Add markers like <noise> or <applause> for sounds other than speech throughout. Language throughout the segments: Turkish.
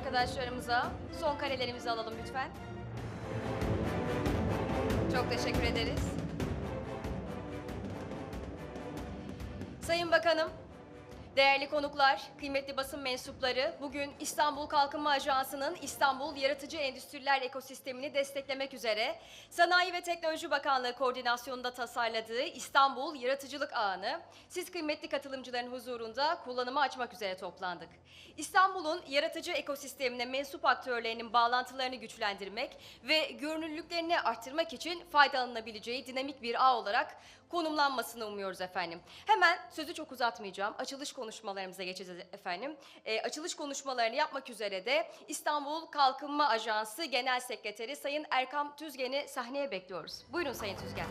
arkadaşlarımıza. Son karelerimizi alalım lütfen. Çok teşekkür ederiz. Sayın Bakanım, değerli konuklar, kıymetli basın mensupları, bugün İstanbul Kalkınma Ajansı'nın İstanbul Yaratıcı Endüstriler Ekosistemini desteklemek üzere Sanayi ve Teknoloji Bakanlığı koordinasyonunda tasarladığı İstanbul Yaratıcılık Ağı'nı siz kıymetli katılımcıların huzurunda kullanıma açmak üzere toplandık. İstanbul'un yaratıcı ekosistemine mensup aktörlerinin bağlantılarını güçlendirmek ve görünürlüklerini arttırmak için faydalanabileceği dinamik bir ağ olarak konumlanmasını umuyoruz efendim. Hemen sözü çok uzatmayacağım. Açılış konuşmalarımıza geçeceğiz efendim. Ee, açılış konuşmalarını yapmak üzere de İstanbul Kalkınma Ajansı Genel Sekreteri Sayın Erkam Tüzgen'i sahneye bekliyoruz. Buyurun Sayın Tüzgen.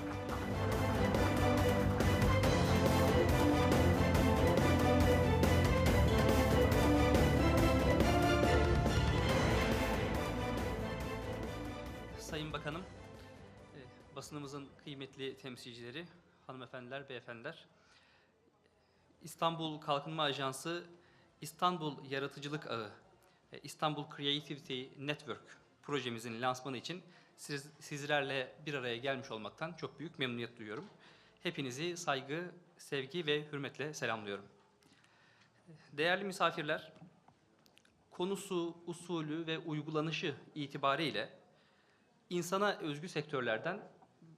Sayın Bakanım, e, basınımızın kıymetli temsilcileri, hanımefendiler, beyefendiler. İstanbul Kalkınma Ajansı, İstanbul Yaratıcılık Ağı, İstanbul Creativity Network projemizin lansmanı için siz, sizlerle bir araya gelmiş olmaktan çok büyük memnuniyet duyuyorum. Hepinizi saygı, sevgi ve hürmetle selamlıyorum. Değerli misafirler, konusu, usulü ve uygulanışı itibariyle insana özgü sektörlerden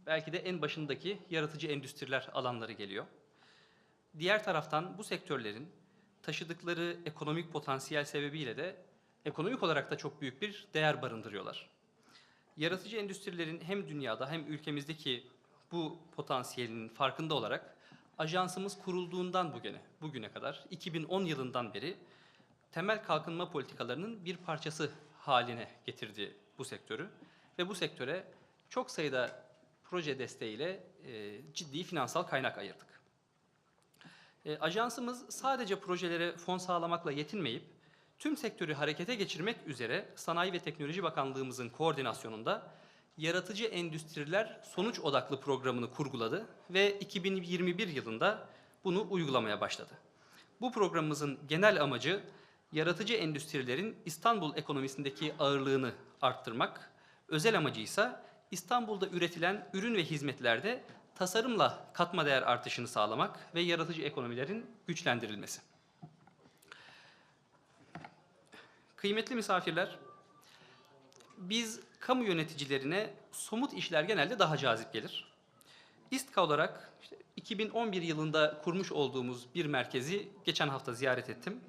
belki de en başındaki yaratıcı endüstriler alanları geliyor. Diğer taraftan bu sektörlerin taşıdıkları ekonomik potansiyel sebebiyle de ekonomik olarak da çok büyük bir değer barındırıyorlar. Yaratıcı endüstrilerin hem dünyada hem ülkemizdeki bu potansiyelinin farkında olarak ajansımız kurulduğundan bugüne, bugüne kadar 2010 yılından beri temel kalkınma politikalarının bir parçası haline getirdi bu sektörü ve bu sektöre çok sayıda proje desteğiyle e, ciddi finansal kaynak ayırdık. E, ajansımız sadece projelere fon sağlamakla yetinmeyip tüm sektörü harekete geçirmek üzere Sanayi ve Teknoloji Bakanlığımızın koordinasyonunda Yaratıcı Endüstriler Sonuç Odaklı programını kurguladı ve 2021 yılında bunu uygulamaya başladı. Bu programımızın genel amacı yaratıcı endüstrilerin İstanbul ekonomisindeki ağırlığını arttırmak, özel amacı ise İstanbul'da üretilen ürün ve hizmetlerde tasarımla katma değer artışını sağlamak ve yaratıcı ekonomilerin güçlendirilmesi. Kıymetli misafirler, biz kamu yöneticilerine somut işler genelde daha cazip gelir. İSTKA olarak işte 2011 yılında kurmuş olduğumuz bir merkezi geçen hafta ziyaret ettim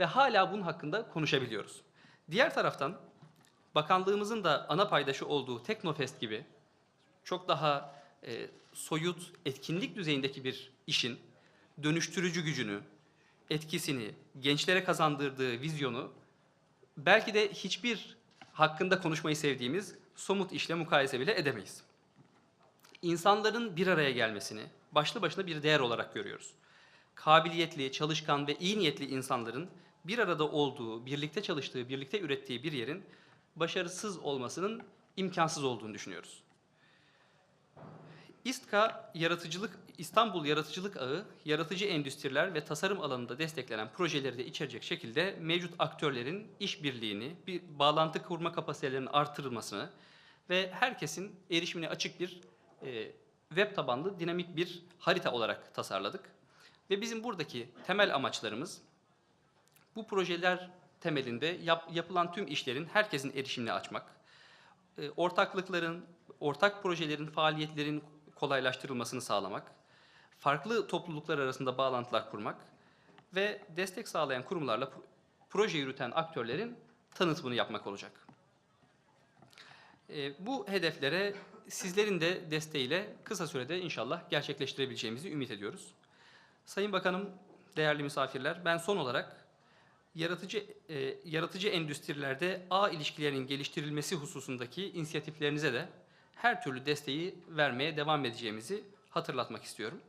ve hala bunun hakkında konuşabiliyoruz. Diğer taraftan bakanlığımızın da ana paydaşı olduğu Teknofest gibi çok daha e, soyut, etkinlik düzeyindeki bir işin dönüştürücü gücünü, etkisini, gençlere kazandırdığı vizyonu belki de hiçbir hakkında konuşmayı sevdiğimiz somut işle mukayese bile edemeyiz. İnsanların bir araya gelmesini başlı başına bir değer olarak görüyoruz. Kabiliyetli, çalışkan ve iyi niyetli insanların bir arada olduğu, birlikte çalıştığı, birlikte ürettiği bir yerin başarısız olmasının imkansız olduğunu düşünüyoruz. İSTKA Yaratıcılık İstanbul Yaratıcılık Ağı, yaratıcı endüstriler ve tasarım alanında desteklenen projeleri de içerecek şekilde mevcut aktörlerin işbirliğini, bir bağlantı kurma kapasitelerinin artırılmasını ve herkesin erişimine açık bir e, web tabanlı dinamik bir harita olarak tasarladık. Ve bizim buradaki temel amaçlarımız bu projeler temelinde yap- yapılan tüm işlerin herkesin erişimine açmak, e, ortaklıkların, ortak projelerin, faaliyetlerin kolaylaştırılmasını sağlamak, farklı topluluklar arasında bağlantılar kurmak ve destek sağlayan kurumlarla pro- proje yürüten aktörlerin tanıtımını yapmak olacak. E, bu hedeflere sizlerin de desteğiyle kısa sürede inşallah gerçekleştirebileceğimizi ümit ediyoruz. Sayın Bakanım, değerli misafirler, ben son olarak yaratıcı e, yaratıcı endüstrilerde ağ ilişkilerinin geliştirilmesi hususundaki inisiyatiflerinize de her türlü desteği vermeye devam edeceğimizi hatırlatmak istiyorum.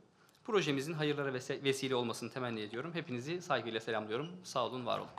Projemizin hayırlara vesile olmasını temenni ediyorum. Hepinizi saygıyla selamlıyorum. Sağ olun, var olun.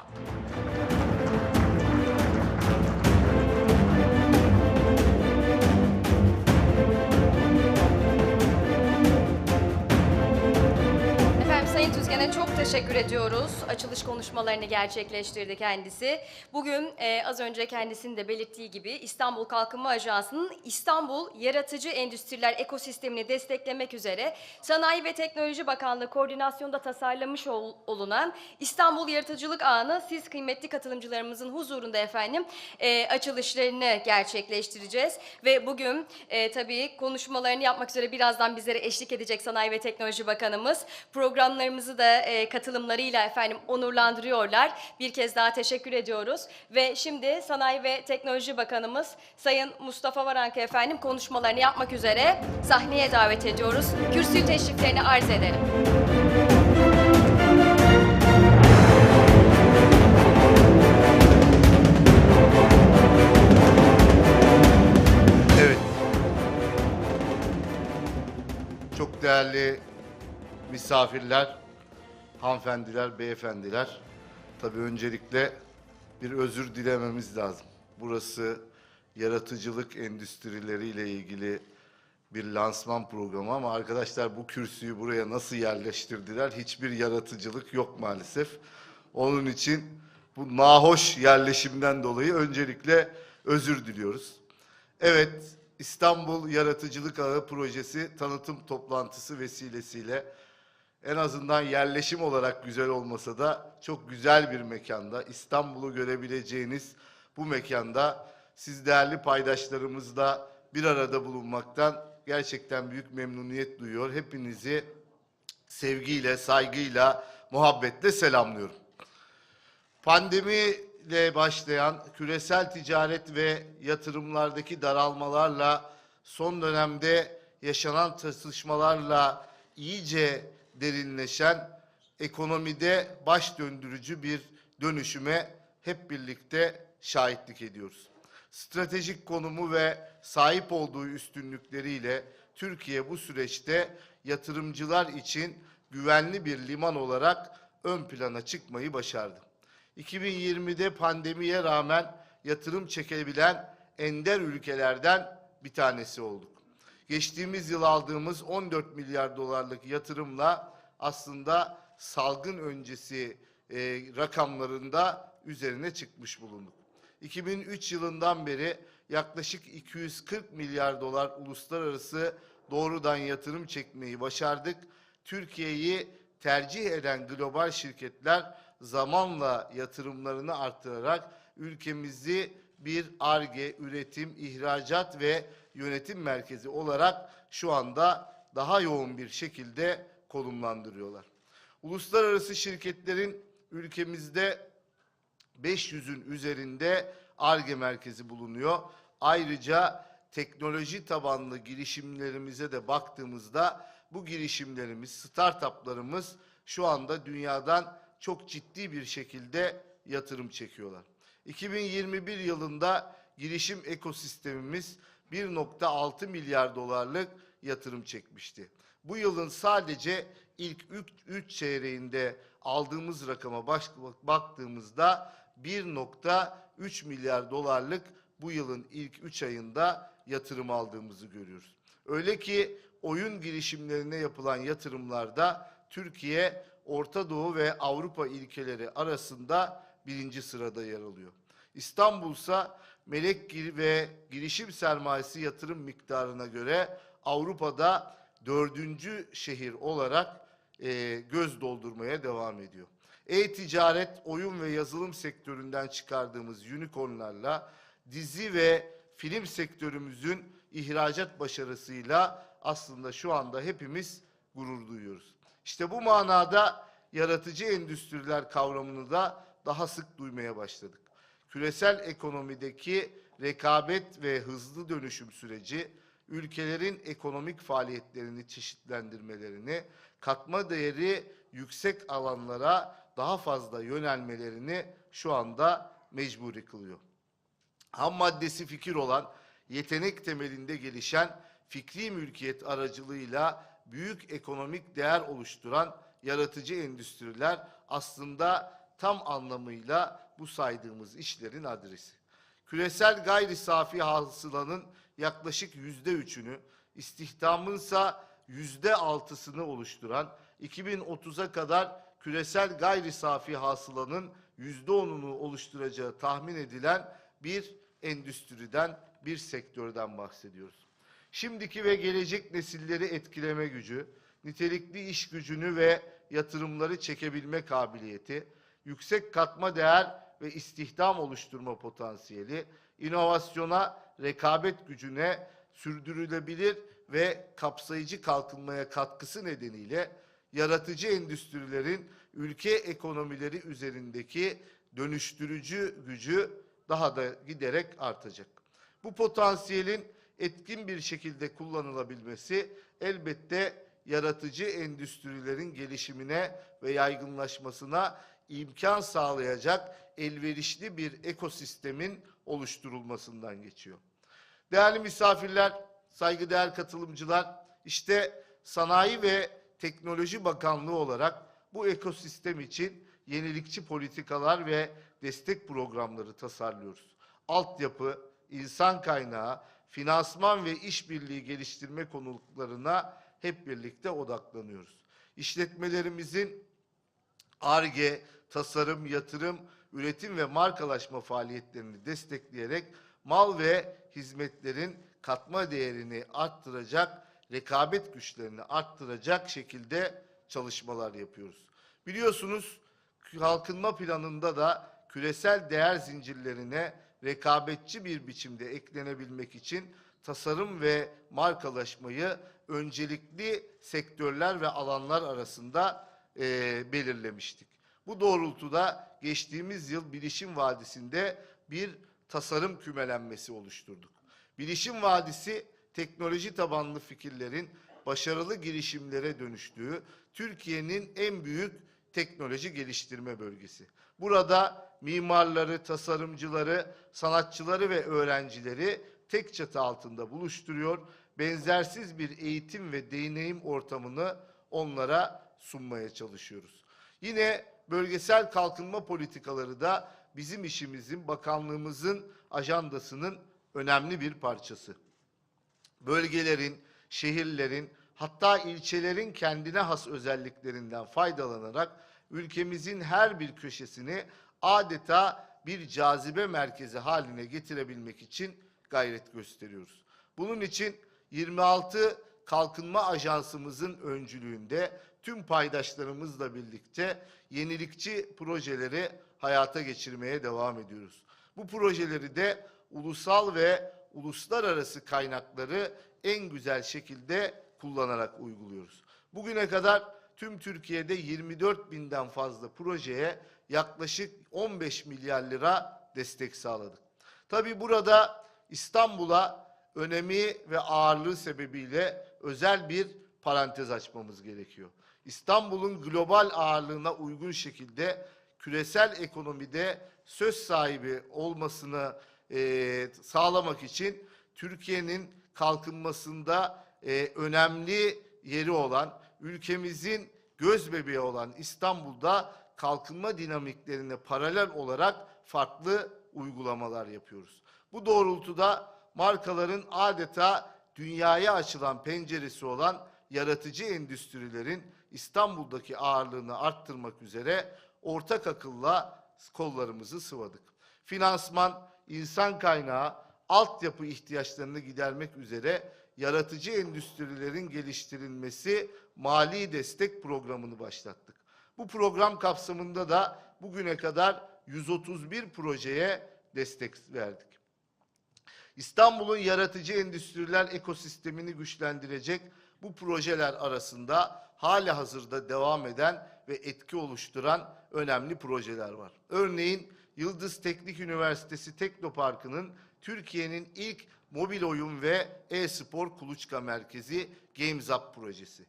Tüzgen'e çok teşekkür ediyoruz. Açılış konuşmalarını gerçekleştirdi kendisi. Bugün e, az önce kendisinin de belirttiği gibi İstanbul Kalkınma Ajansı'nın İstanbul Yaratıcı Endüstriler Ekosistemini desteklemek üzere Sanayi ve Teknoloji Bakanlığı koordinasyonda tasarlamış ol- olunan İstanbul Yaratıcılık Ağı'nı siz kıymetli katılımcılarımızın huzurunda efendim e, açılışlarını gerçekleştireceğiz. Ve bugün e, tabii konuşmalarını yapmak üzere birazdan bizlere eşlik edecek Sanayi ve Teknoloji Bakanımız. Programlarımızı da e, katılımlarıyla efendim onurlandırıyorlar. Bir kez daha teşekkür ediyoruz. Ve şimdi Sanayi ve Teknoloji Bakanımız Sayın Mustafa Varank efendim konuşmalarını yapmak üzere sahneye davet ediyoruz. Kürsü teşriflerini arz edelim. Evet. Çok değerli misafirler, hanımefendiler, beyefendiler. Tabii öncelikle bir özür dilememiz lazım. Burası yaratıcılık endüstrileriyle ilgili bir lansman programı ama arkadaşlar bu kürsüyü buraya nasıl yerleştirdiler? Hiçbir yaratıcılık yok maalesef. Onun için bu nahoş yerleşimden dolayı öncelikle özür diliyoruz. Evet, İstanbul Yaratıcılık Ağı projesi tanıtım toplantısı vesilesiyle en azından yerleşim olarak güzel olmasa da çok güzel bir mekanda İstanbul'u görebileceğiniz bu mekanda siz değerli paydaşlarımızla bir arada bulunmaktan gerçekten büyük memnuniyet duyuyor. Hepinizi sevgiyle, saygıyla, muhabbetle selamlıyorum. Pandemiyle başlayan küresel ticaret ve yatırımlardaki daralmalarla son dönemde yaşanan çatışmalarla iyice derinleşen ekonomide baş döndürücü bir dönüşüme hep birlikte şahitlik ediyoruz. Stratejik konumu ve sahip olduğu üstünlükleriyle Türkiye bu süreçte yatırımcılar için güvenli bir liman olarak ön plana çıkmayı başardı. 2020'de pandemiye rağmen yatırım çekebilen ender ülkelerden bir tanesi olduk. Geçtiğimiz yıl aldığımız 14 milyar dolarlık yatırımla aslında salgın öncesi e, rakamlarında üzerine çıkmış bulunduk. 2003 yılından beri yaklaşık 240 milyar dolar uluslararası doğrudan yatırım çekmeyi başardık. Türkiye'yi tercih eden global şirketler zamanla yatırımlarını artırarak ülkemizi bir ARGE, üretim, ihracat ve yönetim merkezi olarak şu anda daha yoğun bir şekilde konumlandırıyorlar. Uluslararası şirketlerin ülkemizde 500'ün üzerinde ARGE merkezi bulunuyor. Ayrıca teknoloji tabanlı girişimlerimize de baktığımızda bu girişimlerimiz, startuplarımız şu anda dünyadan çok ciddi bir şekilde yatırım çekiyorlar. 2021 yılında girişim ekosistemimiz 1.6 milyar dolarlık yatırım çekmişti. Bu yılın sadece ilk 3 çeyreğinde aldığımız rakama baktığımızda 1.3 milyar dolarlık bu yılın ilk 3 ayında yatırım aldığımızı görüyoruz. Öyle ki oyun girişimlerine yapılan yatırımlarda Türkiye, Orta Doğu ve Avrupa ülkeleri arasında birinci sırada yer alıyor. İstanbul'sa melek ve girişim sermayesi yatırım miktarına göre Avrupa'da dördüncü şehir olarak e, göz doldurmaya devam ediyor. E-ticaret, oyun ve yazılım sektöründen çıkardığımız unicornlarla dizi ve film sektörümüzün ihracat başarısıyla aslında şu anda hepimiz gurur duyuyoruz. İşte bu manada yaratıcı endüstriler kavramını da daha sık duymaya başladık. Küresel ekonomideki rekabet ve hızlı dönüşüm süreci ülkelerin ekonomik faaliyetlerini çeşitlendirmelerini, katma değeri yüksek alanlara daha fazla yönelmelerini şu anda mecburi kılıyor. Ham maddesi fikir olan, yetenek temelinde gelişen fikri mülkiyet aracılığıyla büyük ekonomik değer oluşturan yaratıcı endüstriler aslında tam anlamıyla bu saydığımız işlerin adresi. Küresel gayri safi hasılanın yaklaşık yüzde üçünü, istihdamınsa yüzde altısını oluşturan 2030'a kadar küresel gayri safi hasılanın %10'unu oluşturacağı tahmin edilen bir endüstriden, bir sektörden bahsediyoruz. Şimdiki ve gelecek nesilleri etkileme gücü, nitelikli iş gücünü ve yatırımları çekebilme kabiliyeti, yüksek katma değer ve istihdam oluşturma potansiyeli, inovasyona, rekabet gücüne, sürdürülebilir ve kapsayıcı kalkınmaya katkısı nedeniyle yaratıcı endüstrilerin ülke ekonomileri üzerindeki dönüştürücü gücü daha da giderek artacak. Bu potansiyelin etkin bir şekilde kullanılabilmesi elbette yaratıcı endüstrilerin gelişimine ve yaygınlaşmasına imkan sağlayacak elverişli bir ekosistemin oluşturulmasından geçiyor. Değerli misafirler, saygıdeğer katılımcılar, işte Sanayi ve Teknoloji Bakanlığı olarak bu ekosistem için yenilikçi politikalar ve destek programları tasarlıyoruz. Altyapı, insan kaynağı, finansman ve işbirliği geliştirme konularına hep birlikte odaklanıyoruz. İşletmelerimizin ARGE, tasarım, yatırım, üretim ve markalaşma faaliyetlerini destekleyerek mal ve hizmetlerin katma değerini arttıracak, rekabet güçlerini arttıracak şekilde çalışmalar yapıyoruz. Biliyorsunuz kalkınma planında da küresel değer zincirlerine rekabetçi bir biçimde eklenebilmek için tasarım ve markalaşmayı öncelikli sektörler ve alanlar arasında eee, belirlemiştik. Bu doğrultuda geçtiğimiz yıl Bilişim Vadisi'nde bir tasarım kümelenmesi oluşturduk. Bilişim Vadisi teknoloji tabanlı fikirlerin başarılı girişimlere dönüştüğü Türkiye'nin en büyük teknoloji geliştirme bölgesi. Burada mimarları, tasarımcıları, sanatçıları ve öğrencileri tek çatı altında buluşturuyor, benzersiz bir eğitim ve deneyim ortamını onlara sunmaya çalışıyoruz. Yine bölgesel kalkınma politikaları da bizim işimizin, bakanlığımızın ajandasının önemli bir parçası bölgelerin, şehirlerin hatta ilçelerin kendine has özelliklerinden faydalanarak ülkemizin her bir köşesini adeta bir cazibe merkezi haline getirebilmek için gayret gösteriyoruz. Bunun için 26 Kalkınma Ajansımızın öncülüğünde tüm paydaşlarımızla birlikte yenilikçi projeleri hayata geçirmeye devam ediyoruz. Bu projeleri de ulusal ve uluslararası kaynakları en güzel şekilde kullanarak uyguluyoruz. Bugüne kadar tüm Türkiye'de 24 binden fazla projeye yaklaşık 15 milyar lira destek sağladık. Tabii burada İstanbul'a önemi ve ağırlığı sebebiyle özel bir parantez açmamız gerekiyor. İstanbul'un global ağırlığına uygun şekilde küresel ekonomide söz sahibi olmasını eee, sağlamak için Türkiye'nin kalkınmasında eee, önemli yeri olan, ülkemizin göz bebeği olan İstanbul'da kalkınma dinamiklerine paralel olarak farklı uygulamalar yapıyoruz. Bu doğrultuda markaların adeta dünyaya açılan penceresi olan yaratıcı endüstrilerin İstanbul'daki ağırlığını arttırmak üzere ortak akılla kollarımızı sıvadık. Finansman, insan kaynağı, altyapı ihtiyaçlarını gidermek üzere yaratıcı endüstrilerin geliştirilmesi mali destek programını başlattık. Bu program kapsamında da bugüne kadar 131 projeye destek verdik. İstanbul'un yaratıcı endüstriler ekosistemini güçlendirecek bu projeler arasında hali hazırda devam eden ve etki oluşturan önemli projeler var. Örneğin Yıldız Teknik Üniversitesi Teknoparkı'nın Türkiye'nin ilk mobil oyun ve e-spor kuluçka merkezi Games projesi.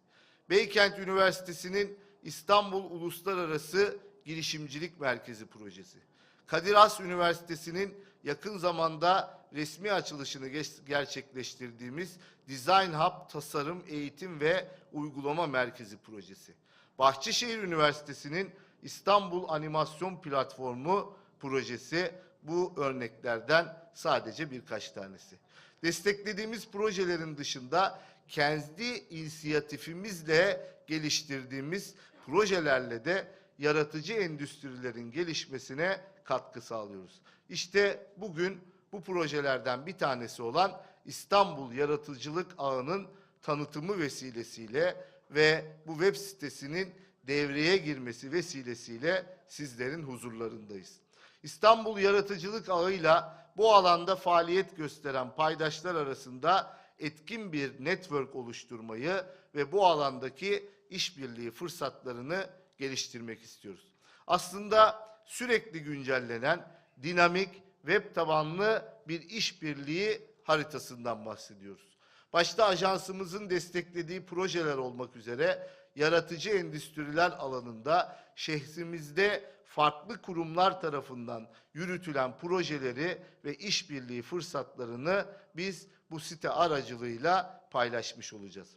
Beykent Üniversitesi'nin İstanbul Uluslararası Girişimcilik Merkezi projesi. Kadir Has Üniversitesi'nin yakın zamanda resmi açılışını gerçekleştirdiğimiz Design Hub Tasarım, Eğitim ve Uygulama Merkezi projesi. Bahçeşehir Üniversitesi'nin İstanbul Animasyon Platformu projesi bu örneklerden sadece birkaç tanesi. Desteklediğimiz projelerin dışında kendi inisiyatifimizle geliştirdiğimiz projelerle de yaratıcı endüstrilerin gelişmesine katkı sağlıyoruz. İşte bugün bu projelerden bir tanesi olan İstanbul Yaratıcılık Ağı'nın tanıtımı vesilesiyle ve bu web sitesinin devreye girmesi vesilesiyle sizlerin huzurlarındayız. İstanbul Yaratıcılık Ağı'yla bu alanda faaliyet gösteren paydaşlar arasında etkin bir network oluşturmayı ve bu alandaki işbirliği fırsatlarını geliştirmek istiyoruz. Aslında sürekli güncellenen, dinamik, web tabanlı bir işbirliği haritasından bahsediyoruz. Başta ajansımızın desteklediği projeler olmak üzere yaratıcı endüstriler alanında şehrimizde farklı kurumlar tarafından yürütülen projeleri ve işbirliği fırsatlarını biz bu site aracılığıyla paylaşmış olacağız.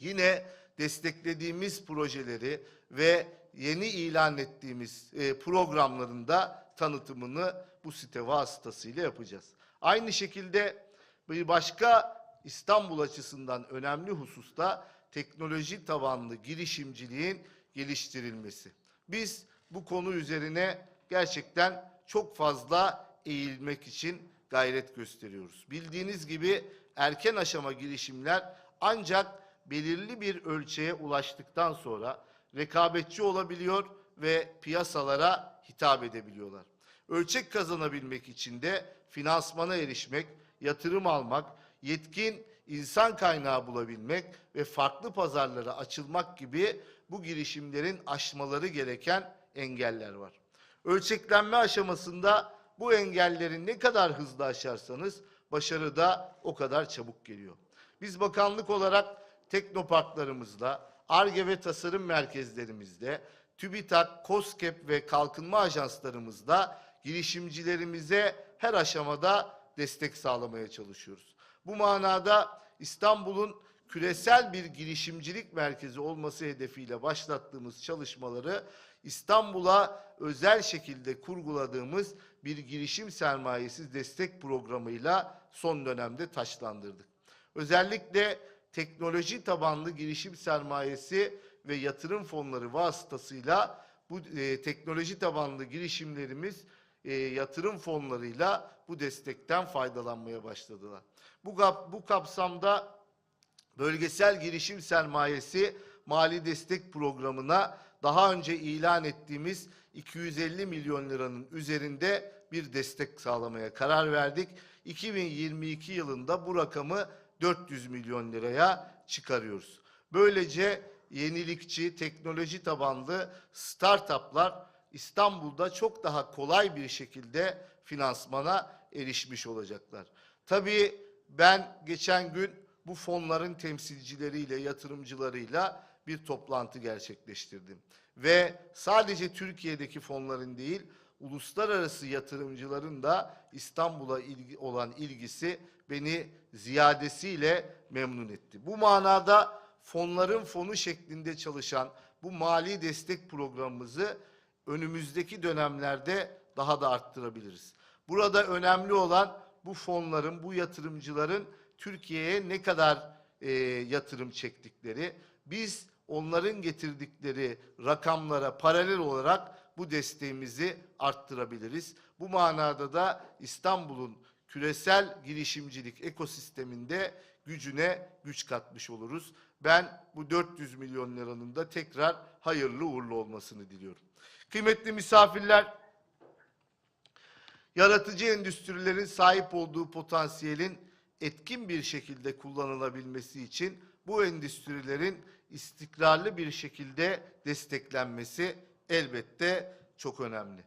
Yine desteklediğimiz projeleri ve yeni ilan ettiğimiz e, programların da tanıtımını bu site vasıtasıyla yapacağız. Aynı şekilde bir başka İstanbul açısından önemli hususta teknoloji tabanlı girişimciliğin geliştirilmesi. Biz bu konu üzerine gerçekten çok fazla eğilmek için gayret gösteriyoruz. Bildiğiniz gibi erken aşama girişimler ancak belirli bir ölçeğe ulaştıktan sonra rekabetçi olabiliyor ve piyasalara hitap edebiliyorlar. Ölçek kazanabilmek için de finansmana erişmek, yatırım almak, yetkin insan kaynağı bulabilmek ve farklı pazarlara açılmak gibi bu girişimlerin aşmaları gereken engeller var. Ölçeklenme aşamasında bu engelleri ne kadar hızlı aşarsanız başarı da o kadar çabuk geliyor. Biz bakanlık olarak teknoparklarımızla, ARGE ve tasarım merkezlerimizde, TÜBİTAK, KOSGEB ve kalkınma ajanslarımızda girişimcilerimize her aşamada destek sağlamaya çalışıyoruz. Bu manada İstanbul'un küresel bir girişimcilik merkezi olması hedefiyle başlattığımız çalışmaları İstanbul'a özel şekilde kurguladığımız bir girişim sermayesi destek programıyla son dönemde taşlandırdık. Özellikle teknoloji tabanlı girişim sermayesi ve yatırım fonları vasıtasıyla bu e, teknoloji tabanlı girişimlerimiz e, yatırım fonlarıyla bu destekten faydalanmaya başladılar. Bu, bu kapsamda bölgesel girişim sermayesi mali destek programına daha önce ilan ettiğimiz 250 milyon liranın üzerinde bir destek sağlamaya karar verdik. 2022 yılında bu rakamı 400 milyon liraya çıkarıyoruz. Böylece yenilikçi, teknoloji tabanlı startuplar İstanbul'da çok daha kolay bir şekilde finansmana erişmiş olacaklar. Tabii ben geçen gün bu fonların temsilcileriyle, yatırımcılarıyla bir toplantı gerçekleştirdim. Ve sadece Türkiye'deki fonların değil, uluslararası yatırımcıların da İstanbul'a ilgi, olan ilgisi beni ziyadesiyle memnun etti. Bu manada fonların fonu şeklinde çalışan bu mali destek programımızı önümüzdeki dönemlerde daha da arttırabiliriz. Burada önemli olan bu fonların, bu yatırımcıların Türkiye'ye ne kadar e, yatırım çektikleri, biz onların getirdikleri rakamlara paralel olarak bu desteğimizi arttırabiliriz. Bu manada da İstanbul'un küresel girişimcilik ekosisteminde gücüne güç katmış oluruz. Ben bu 400 milyon liranın da tekrar hayırlı uğurlu olmasını diliyorum. Kıymetli misafirler, yaratıcı endüstrilerin sahip olduğu potansiyelin etkin bir şekilde kullanılabilmesi için bu endüstrilerin istikrarlı bir şekilde desteklenmesi elbette çok önemli.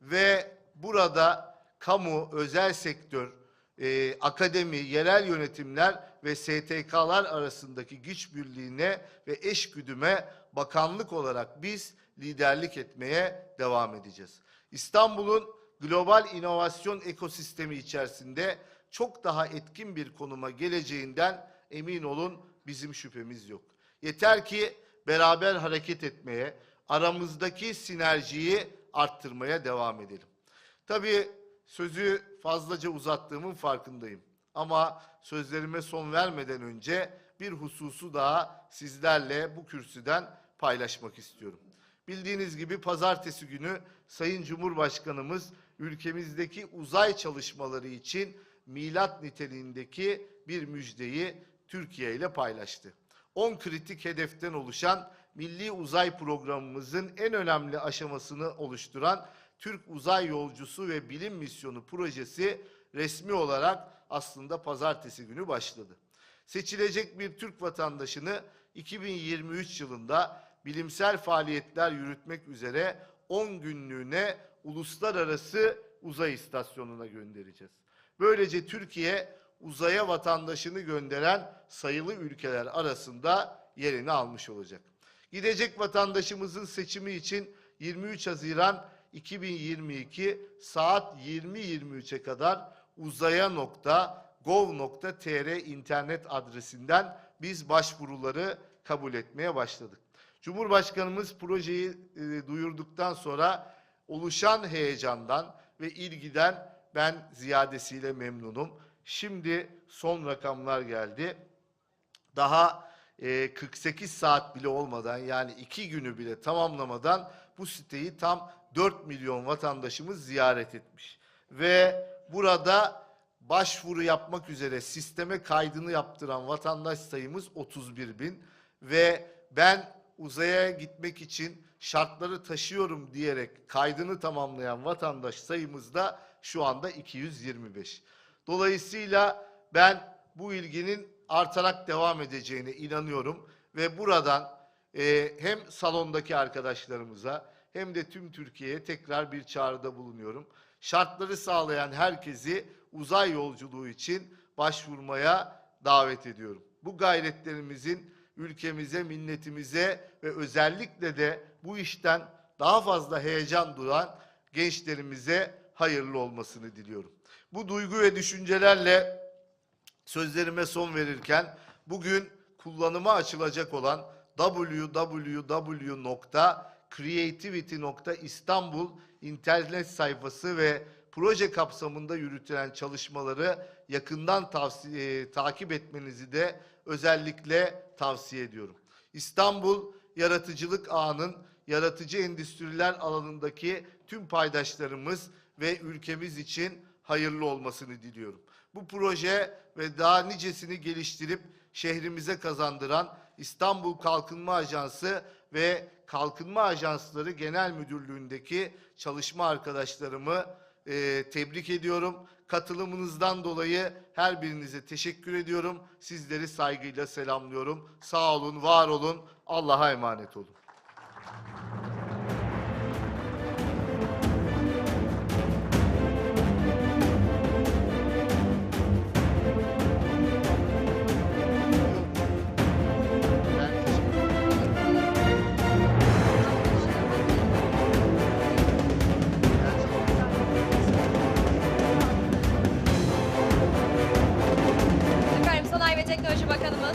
Ve burada kamu, özel sektör, e, akademi, yerel yönetimler ve STK'lar arasındaki güç birliğine ve eşgüdüme bakanlık olarak biz liderlik etmeye devam edeceğiz. İstanbul'un global inovasyon ekosistemi içerisinde çok daha etkin bir konuma geleceğinden emin olun bizim şüphemiz yok. Yeter ki beraber hareket etmeye, aramızdaki sinerjiyi arttırmaya devam edelim. Tabii sözü fazlaca uzattığımın farkındayım. Ama sözlerime son vermeden önce bir hususu daha sizlerle bu kürsüden paylaşmak istiyorum. Bildiğiniz gibi pazartesi günü Sayın Cumhurbaşkanımız ülkemizdeki uzay çalışmaları için milat niteliğindeki bir müjdeyi Türkiye ile paylaştı. 10 kritik hedeften oluşan milli uzay programımızın en önemli aşamasını oluşturan Türk Uzay Yolcusu ve Bilim Misyonu projesi resmi olarak aslında pazartesi günü başladı. Seçilecek bir Türk vatandaşını 2023 yılında bilimsel faaliyetler yürütmek üzere 10 günlüğüne uluslararası uzay istasyonuna göndereceğiz. Böylece Türkiye uzaya vatandaşını gönderen sayılı ülkeler arasında yerini almış olacak. Gidecek vatandaşımızın seçimi için 23 Haziran 2022 saat 20.23'e kadar uzaya.gov.tr internet adresinden biz başvuruları kabul etmeye başladık. Cumhurbaşkanımız projeyi e, duyurduktan sonra oluşan heyecandan ve ilgiden ben ziyadesiyle memnunum. Şimdi son rakamlar geldi. Daha e, 48 saat bile olmadan yani iki günü bile tamamlamadan bu siteyi tam 4 milyon vatandaşımız ziyaret etmiş. Ve burada başvuru yapmak üzere sisteme kaydını yaptıran vatandaş sayımız 31 bin ve ben uzaya gitmek için şartları taşıyorum diyerek kaydını tamamlayan vatandaş sayımız da şu anda 225. Dolayısıyla ben bu ilginin artarak devam edeceğine inanıyorum ve buradan e, hem salondaki arkadaşlarımıza hem de tüm Türkiye'ye tekrar bir çağrıda bulunuyorum. Şartları sağlayan herkesi uzay yolculuğu için başvurmaya davet ediyorum. Bu gayretlerimizin ülkemize, milletimize ve özellikle de bu işten daha fazla heyecan duyan gençlerimize hayırlı olmasını diliyorum. Bu duygu ve düşüncelerle sözlerime son verirken bugün kullanıma açılacak olan www.creativity.istanbul internet sayfası ve proje kapsamında yürütülen çalışmaları yakından tavsiye, e, takip etmenizi de özellikle tavsiye ediyorum. İstanbul Yaratıcılık Ağı'nın yaratıcı endüstriler alanındaki tüm paydaşlarımız ve ülkemiz için hayırlı olmasını diliyorum. Bu proje ve daha nicesini geliştirip şehrimize kazandıran İstanbul Kalkınma Ajansı ve Kalkınma Ajansları Genel Müdürlüğü'ndeki çalışma arkadaşlarımı e, tebrik ediyorum. Katılımınızdan dolayı her birinize teşekkür ediyorum. Sizleri saygıyla selamlıyorum. Sağ olun, var olun. Allah'a emanet olun.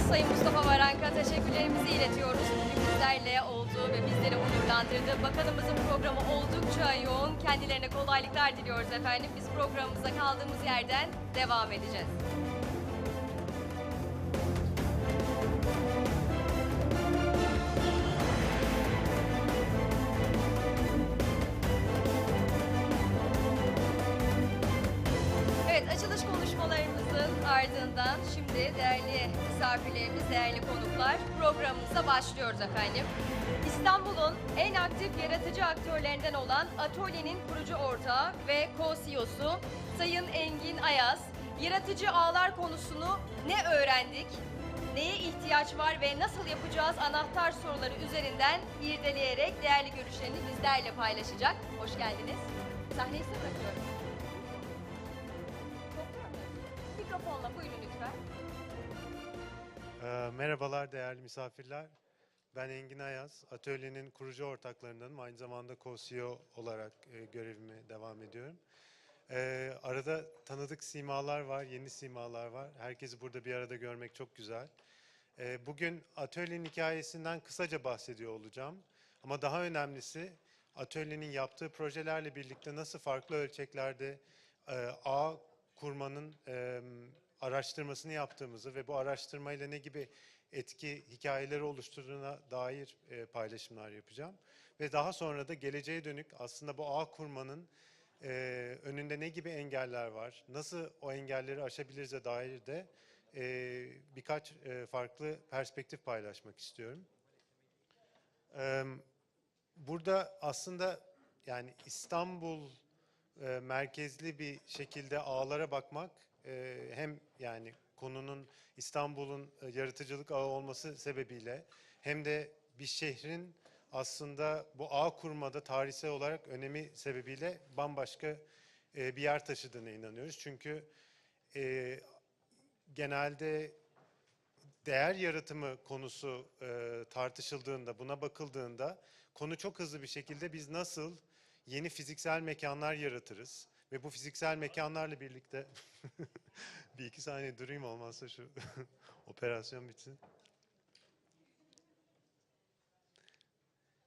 Sayın Mustafa Varanka teşekkürlerimizi iletiyoruz. Bizlerle olduğu ve bizleri onurlandırdı. Bakanımızın programı oldukça yoğun. Kendilerine kolaylıklar diliyoruz efendim. Biz programımıza kaldığımız yerden devam edeceğiz. Misafirlerimiz, değerli konuklar programımıza başlıyoruz efendim. İstanbul'un en aktif yaratıcı aktörlerinden olan Atölye'nin kurucu ortağı ve co-CEO'su Sayın Engin Ayaz, yaratıcı ağlar konusunu ne öğrendik, neye ihtiyaç var ve nasıl yapacağız anahtar soruları üzerinden irdeleyerek değerli görüşlerini bizlerle paylaşacak. Hoş geldiniz. Sahneyi size bırakıyorum. Merhabalar değerli misafirler. Ben Engin Ayaz, atölyenin kurucu ortaklarındanım. Aynı zamanda co-CEO olarak e, görevime devam ediyorum. Ee, arada tanıdık simalar var, yeni simalar var. Herkesi burada bir arada görmek çok güzel. Ee, bugün atölyenin hikayesinden kısaca bahsediyor olacağım. Ama daha önemlisi atölyenin yaptığı projelerle birlikte nasıl farklı ölçeklerde e, ağ kurmanın e, araştırmasını yaptığımızı ve bu araştırmayla ne gibi etki hikayeleri oluşturduğuna dair e, paylaşımlar yapacağım. Ve daha sonra da geleceğe dönük aslında bu ağ kurmanın e, önünde ne gibi engeller var, nasıl o engelleri aşabiliriz'e dair de e, birkaç e, farklı perspektif paylaşmak istiyorum. Eee, Burada aslında yani İstanbul e, merkezli bir şekilde ağlara bakmak e, hem yani konunun İstanbul'un e, yaratıcılık ağı olması sebebiyle hem de bir şehrin aslında bu ağ kurmada tarihsel olarak önemi sebebiyle bambaşka e, bir yer taşıdığına inanıyoruz. Çünkü genelde değer yaratımı konusu tartışıldığında, buna bakıldığında konu çok hızlı bir şekilde biz nasıl yeni fiziksel mekanlar yaratırız ve bu fiziksel mekanlarla birlikte <laughs> bir iki saniye durayım olmazsa şu <laughs> operasyon bitsin.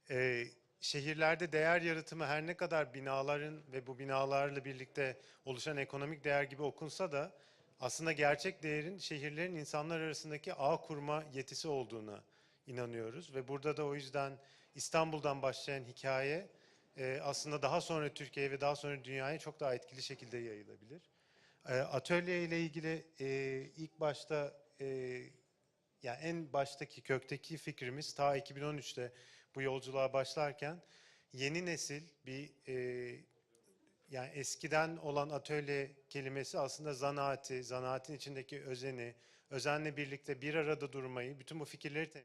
Ee, şehirlerde değer yaratımı her ne kadar binaların ve bu binalarla birlikte oluşan ekonomik değer gibi okunsa da aslında gerçek değerin şehirlerin insanlar arasındaki ağ kurma yetisi olduğuna inanıyoruz ve burada da o yüzden İstanbul'dan başlayan hikaye e, aslında daha sonra Türkiye'ye ve daha sonra dünyaya çok daha etkili şekilde yayılabilir. E, atölye ile ilgili e, ilk başta e, yani en baştaki kökteki fikrimiz ta 2013'te bu yolculuğa başlarken yeni nesil bir e, yani eskiden olan atölye kelimesi aslında zanaati, zanaatin içindeki özeni, özenle birlikte bir arada durmayı, bütün bu fikirleri tem-